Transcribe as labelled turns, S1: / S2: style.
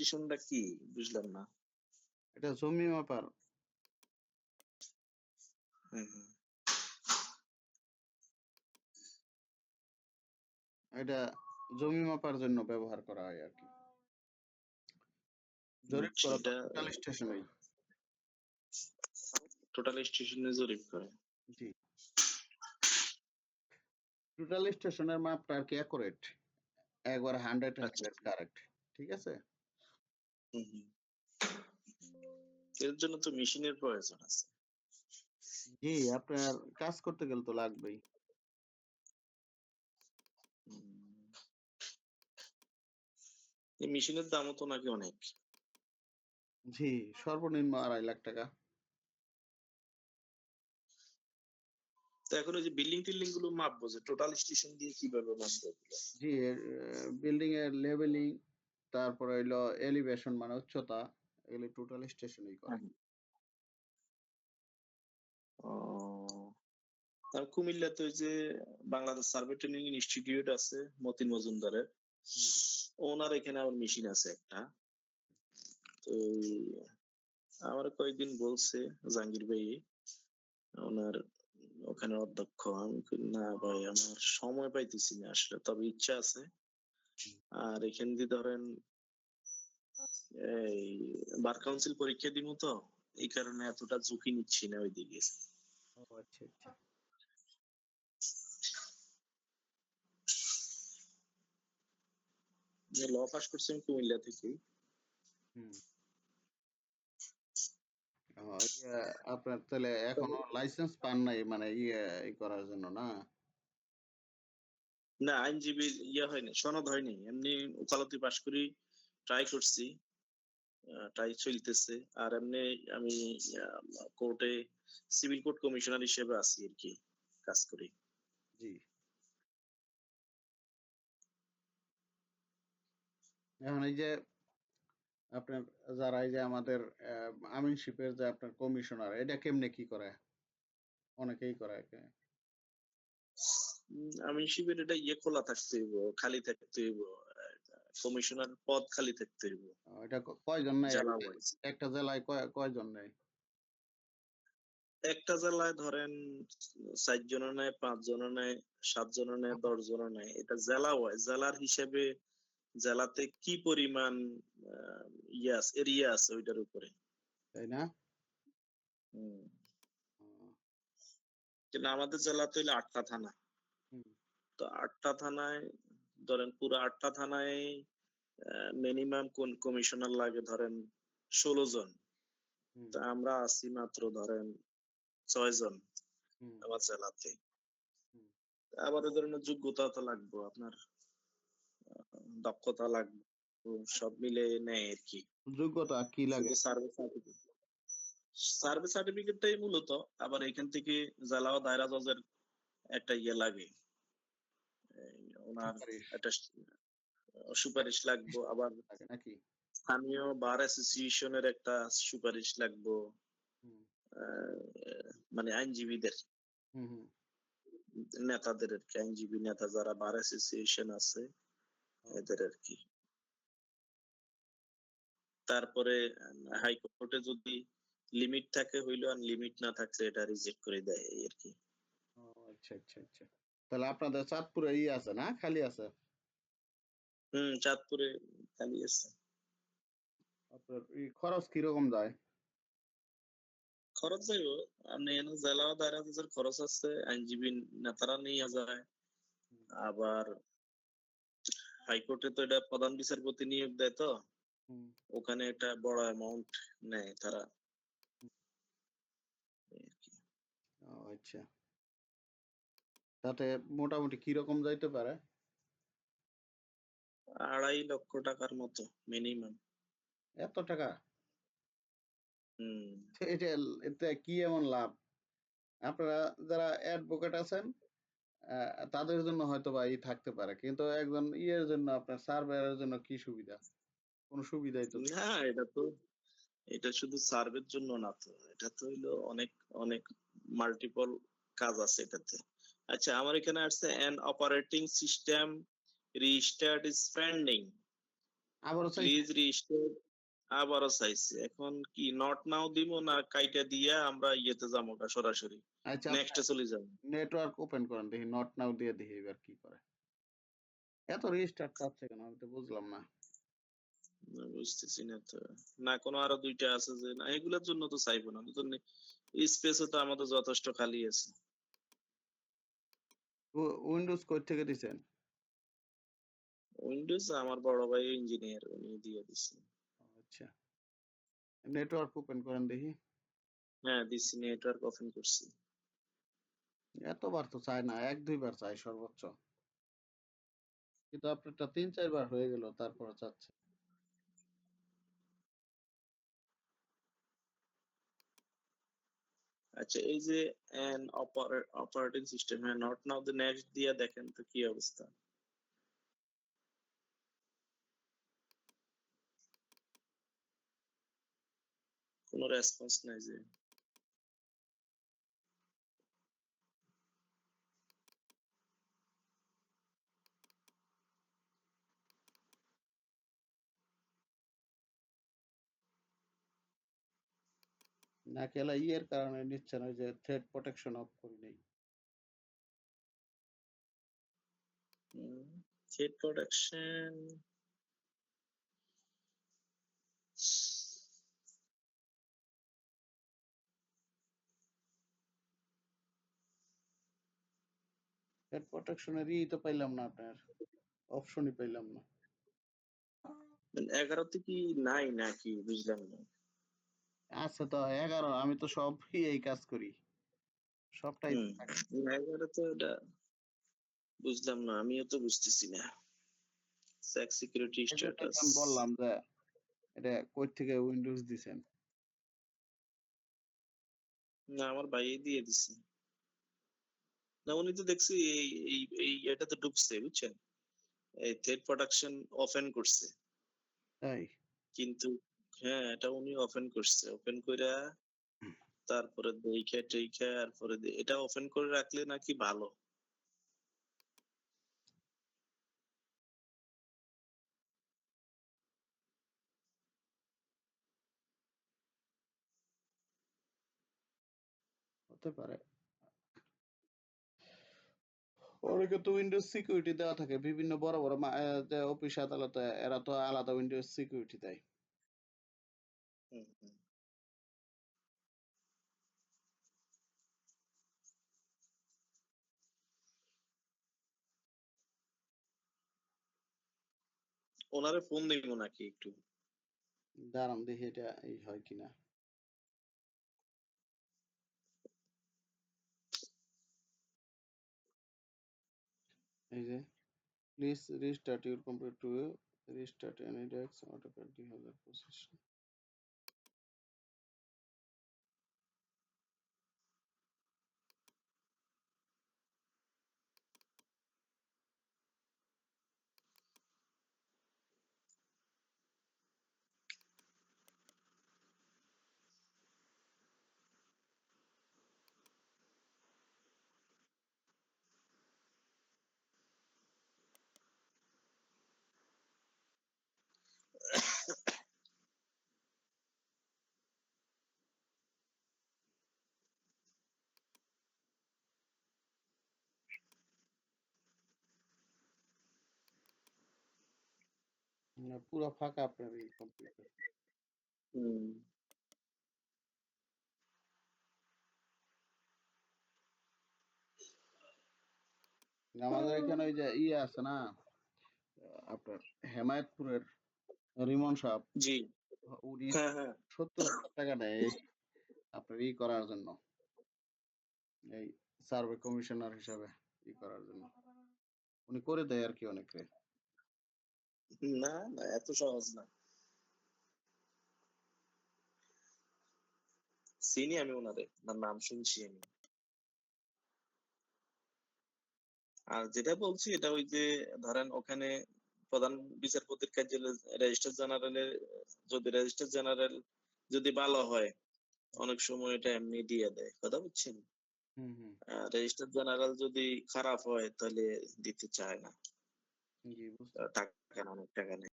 S1: স্টেশনটা কি? বুঝলাম না।
S2: এটা জমি মাপার।
S1: হুম।
S2: এটা জমি মাপার জন্য ব্যবহার করা হয় আর কি। জরিপ করা টোটাল স্টেশনেই।
S1: টোটাল স্টেশনে জরিপ করে।
S2: জি। টোটাল স্টেশনের মাপটা আর কি অ্যাকুরেট একবার হান্ড্রেড। হান্ড্রেড কারেক্ট ঠিক আছে।
S1: এর জন্য তো মেশিনের প্রয়োজন আছে।
S2: জি আপনার কাজ করতে গেলে তো লাগবেই।
S1: এই মেশিনের দামও তো নাকি অনেক।
S2: জি সর্বনিম্ন আড়াই লাখ টাকা।
S1: তো এখন ওই যে বিল্ডিং টিল্ডিংগুলো মাপবো যে টোটাল স্টেশন দিয়ে কীভাবে মাপবো
S2: জি বিল্ডিং এর লেভেলিং তারপরে হইল এলিভেশন মানে উচ্চতা, এগুলি টোটাল স্টেশনেই করে।
S1: আর কুমিল্লাতে ওই যে বাংলাদেশ সার্ভে ট্রেনিং ইনস্টিটিউট আছে, মতিন মজুমদারের। ওনার এখানে আবার মেশিন আছে একটা। তো আমার কয়েকদিন বলছে জাহাঙ্গীর ভাই, ওনার ওখানে অধ্যক্ষ। আমি না ভাই, আমার সময় পাইতেছি না আসলে, তবে ইচ্ছা আছে। আর এখান দিয়ে ধরেন এই বার কাউন্সিল পরীক্ষা দিব তো এই কারণে এতটা ঝুঁকি নিচ্ছি না ওইদিকে।
S2: ও আচ্ছা আচ্ছা।
S1: ল পাস করছি আমি কুমিল্লা থেকে
S2: আপনার তাহলে এখনও লাইসেন্স পান নাই মানে ইয়ে করার জন্য না?
S1: না, আইনজীবী ইয়ে হয়নি, সনদ হয়নি। এমনি ওকালতি পাস করি ট্রাই করছি ট্রাই চলতেছে। আর এমনি আমি কোর্টে সিভিল কোর্ট কমিশনার হিসেবে আছি আর কি, কাজ করি।
S2: জি। এখন এই যে আপনার, যারা এই যে আমাদের আমিনশিপের যে আপনার কমিশনার এটা কেমনে কি করে? অনেকেই করে
S1: আমি শিবির এটা ইয়ে খোলা থাকতে হইব খালি থাকতে হইব কমিশনার পদ খালি থাকতে হইব।
S2: এটা কয়জন নেয়? একটা- জেলায় কয় কয়জন নেয়?
S1: একটা জেলায় ধরেন চার জন নেয় পাঁচ জন নেয় সাত জন নেয় দশ জন নেয়। এটা জেলা হয়। জেলার হিসেবে জেলাতে কি পরিমাণ ইয়ে আছে এরিয়া আছে ওইটার উপরে।
S2: তাই না?
S1: হুম। কিন্তু আমাদের জেলাতে হইলে আটটা থানা। আটটা থানায় ধরেন পুরো আটটা থানায় মিনিমাম কোন কমিশনার লাগে? ধরেন ষোলো জন। তা আমরা আছি মাত্র ধরেন ছয় জন আমার জেলাতে। আবার এ ধরনের যোগ্যতা তো লাগবে আপনার দক্ষতা লাগবে সব মিলে নেয় আর কি।
S2: যোগ্যতা কি লাগে?
S1: সার্ভিস সার্টিফিকেট সার্ভিস সার্টিফিকেটটাই মূলত আবার এখান থেকে জেলা ও দায়রা জজের একটা ইয়ে লাগে। ওনার একটা সুপারিশ লাগবে। আবার
S2: নাকি?
S1: স্থানীয় বার অ্যাসোসিয়েশনের একটা সুপারিশ লাগবে মানে আইনজীবীদের। নেতাদের আর কি আইনজীবী নেতা যারা বার অ্যাসোসিয়েশন আছে এদের আর কি। তারপরে হাইকোর্টে যদি লিমিট থাকে হইল আর লিমিট না থাকলে এটা রিজেক্ট করে দেয় আর কি।
S2: আচ্ছা আচ্ছা আচ্ছা। তাহলে আপনাদের চাঁদপুরে ই আছে না? খালি আছে?
S1: হম চাঁদপুরে খালি আছে।
S2: আপনার ই খরচ কীরকম যায়?
S1: খরচ যাইব আপনি জেলা দায়রা জজের খরচ আছে আইনজীবী নেতারা নিয়ে যায় আবার হাইকোর্টে তো এটা প্রধান বিচারপতি নিয়োগ দেয় তো। ওখানে একটা বড় অ্যামাউন্ট নেয় তারা। এই
S2: আচ্ছা। তাতে মোটামুটি কীরকম যাইতে পারে?
S1: আড়াই লক্ষ টাকার মতো মিনিমাম
S2: এত টাকা?
S1: হম।
S2: এটা এতে কি এমন লাভ? আপনারা যারা অ্যাডভোকেট আছেন তাদের জন্য হয়তো বা ই থাকতে পারে। কিন্তু একজন ইয়ের জন্য আপনার সার্ভেয়ারের জন্য কি সুবিধা? কোনো সুবিধাই তো নেই।
S1: না এটা তো এটা শুধু সার্ভের জন্য না তো। এটা তো হইল অনেক অনেক মাল্টিপল কাজ আছে এটাতে। আচ্ছা আমার এখানে আসছে an operating system restart is pending
S2: আবারও চাই
S1: প্লিজ রিস্টোর আবারও চাইছে। এখন কি নট নাও দিব না কাইটা দিয়া আমরা ইয়েতে যাব সরাসরি।
S2: আচ্ছা
S1: নেক্সটে চলে যাব।
S2: নেটওয়ার্ক ওপেন করেন দেখি নট নাও দিয়ে দেখি এবার কি করে। এত রিস্টার্ট চাচ্ছে কেন? আমি তো বুঝলাম না।
S1: না, বুঝতেছি না তো। না কোনো আরও দুইটা আছে যে না এগুলোর জন্য তো চাইব না। স্পেসও তো আমাদের যথেষ্ট খালি আছে।
S2: উইন্ডোজ কোড থেকে দিছেন?
S1: উইন্ডোজ আমার বড় ভাই ইঞ্জিনিয়ার উনি দিয়ে দিচ্ছে
S2: আচ্ছা। নেটওয়ার্ক ওপেন করেন দেখি।
S1: হ্যাঁ দিচ্ছি নেটওয়ার্ক ওপেন করছি।
S2: এতবার তো চায় না এক দুইবার চাই সর্বোচ্চ। কিন্তু আপনারটা তিন চারবার হয়ে গেল তারপরে চাচ্ছে।
S1: আচ্ছা এই যে এন অপারেটিং সিস্টেম হ্যাঁ নট নাও দ্য নেক্সট দিয়ে দেখেন তো কি অবস্থা। কোনো রেসপন্স নাই যে।
S2: না খেলা ইয়ের কারণে নিচ্ছে না যে থ্রেড প্রোটেকশন অফ করি নেই?
S1: থ্রেড প্রোটেকশন
S2: থ্রেড প্রোটেকশনের ই তো পাইলাম না আপনার অপশনই পাইলাম না।
S1: এগারোতে কি নাই নাকি বুঝলাম না।
S2: আচ্ছা তো এগারো আমি তো সব এই কাজ করি। সবটাই
S1: এগারো তো এটা বুঝলাম না আমিও তো বুঝতেছি না। সেক্স সিকিউরিটি স্ট্যাটাস
S2: বললাম যে এটা কই থেকে উইন্ডোজ দিছেন?
S1: না আমার ভাই দিয়ে দিছে। না উনি তো দেখছি এই এই এই এটাতে ঢুকছে বুঝছেন? এই থ্রেড প্রোডাকশন ওপেন করছে।
S2: তাই?
S1: কিন্তু হ্যাঁ এটা উনি ওপেন করছে। ওপেন কইরা তারপরে দেখে টেখে তারপরে এটা ওপেন করে রাখলে নাকি ভালো?
S2: হতে পারে। অনেকে তো উইন্ডোজ সিকিউরিটি দেওয়া থাকে। বিভিন্ন বড় বড় অফিস আদালতে এরা তো আলাদা উইন্ডোজ সিকিউরিটি দেয়।
S1: ওনারে ফোন দিব নাকি একটু?
S2: দাঁড়ান দেখি এটা এই হয় কিনা। এই যে please restart your computer to restart AnyDesk autopad default position পুরো ফাঁকা আপনার এই কম্পিউটার
S1: হুম।
S2: আমাদের এখানে ওই যে ইয়ে আছে না আপনার হেমায়তপুরের রিমন সাহেব
S1: জি।
S2: উনি
S1: হ্যাঁ হ্যাঁ।
S2: সত্তর হাজার টাকা নেয় আপনার ই করার জন্য। এই সার্ভে কমিশনার হিসাবে ই করার জন্য। উনি করে দেয় আর কি অনেকে
S1: না না এত সহজ না। চিনি আমি ওনারে ওনার নাম শুনছি আমি। আর যেটা বলছি এটা ওই যে ধরেন ওখানে প্রধান বিচারপতির কার্যালয় রেজিস্ট্রার জেনারেলের যদি রেজিস্ট্রার জেনারেল যদি ভালো হয় অনেক সময় এটা এমনি দিয়ে দেয় কথা বুঝছেন? রেজিস্ট্রার জেনারেল যদি খারাপ হয় তাহলে দিতে চায় না।
S2: জি বুঝতে
S1: টাকা অনেক টাকা নেয়।